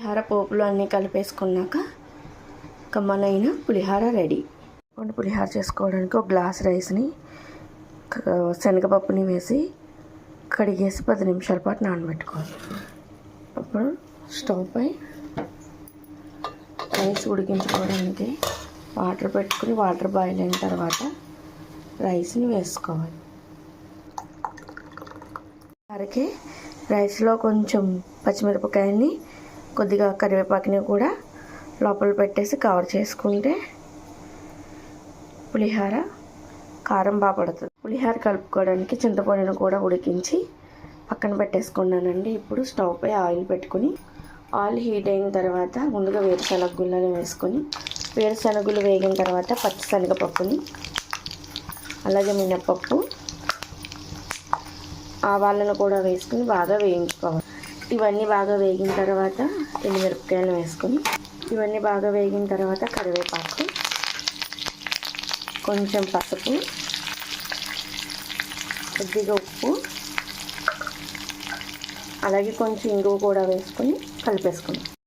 పులిహార పోపులు అన్నీ కలిపేసుకున్నాక కమ్మనైన పులిహార రెడీ. కొన్ని పులిహార చేసుకోవడానికి ఒక గ్లాస్ రైస్ని శనగపప్పుని వేసి కడిగేసి పది నిమిషాల పాటు నానబెట్టుకోవాలి. అప్పుడు స్టవ్ పై రైస్ ఉడికించుకోవడానికి వాటర్ పెట్టుకుని వాటర్ బాయిల్ అయిన తర్వాత రైస్ని వేసుకోవాలి. అరకే రైస్లో కొంచెం పచ్చిమిరపకాయని కొద్దిగా కరివేపాకుని కూడా లోపల పెట్టేసి కవర్ చేసుకుంటే పులిహార కారం బాగా పడుతుంది. పులిహార కలుపుకోవడానికి చింతపండును కూడా ఉడికించి పక్కన పెట్టేసుకున్నానండి. ఇప్పుడు స్టవ్ పై ఆయిల్ పెట్టుకుని ఆయిల్ హీట్ అయిన తర్వాత ముందుగా వేరుశనగ గుళ్ళని వేసుకొని వేరుశనగలు వేగిన తర్వాత పచ్చిశనగపప్పుని అలాగే మినప్పప్పు ఆవాలను కూడా వేసుకుని బాగా వేయించుకోవాలి. ఇవన్నీ బాగా వేగిన తర్వాత ఎండుమిరపకాయలు వేసుకొని ఇవన్నీ బాగా వేగిన తర్వాత కరివేపాకు కొంచెం పసుపు కొద్దిగా ఉప్పు అలాగే కొంచెం ఇంగువ కూడా వేసుకొని కలిపేసుకున్నాం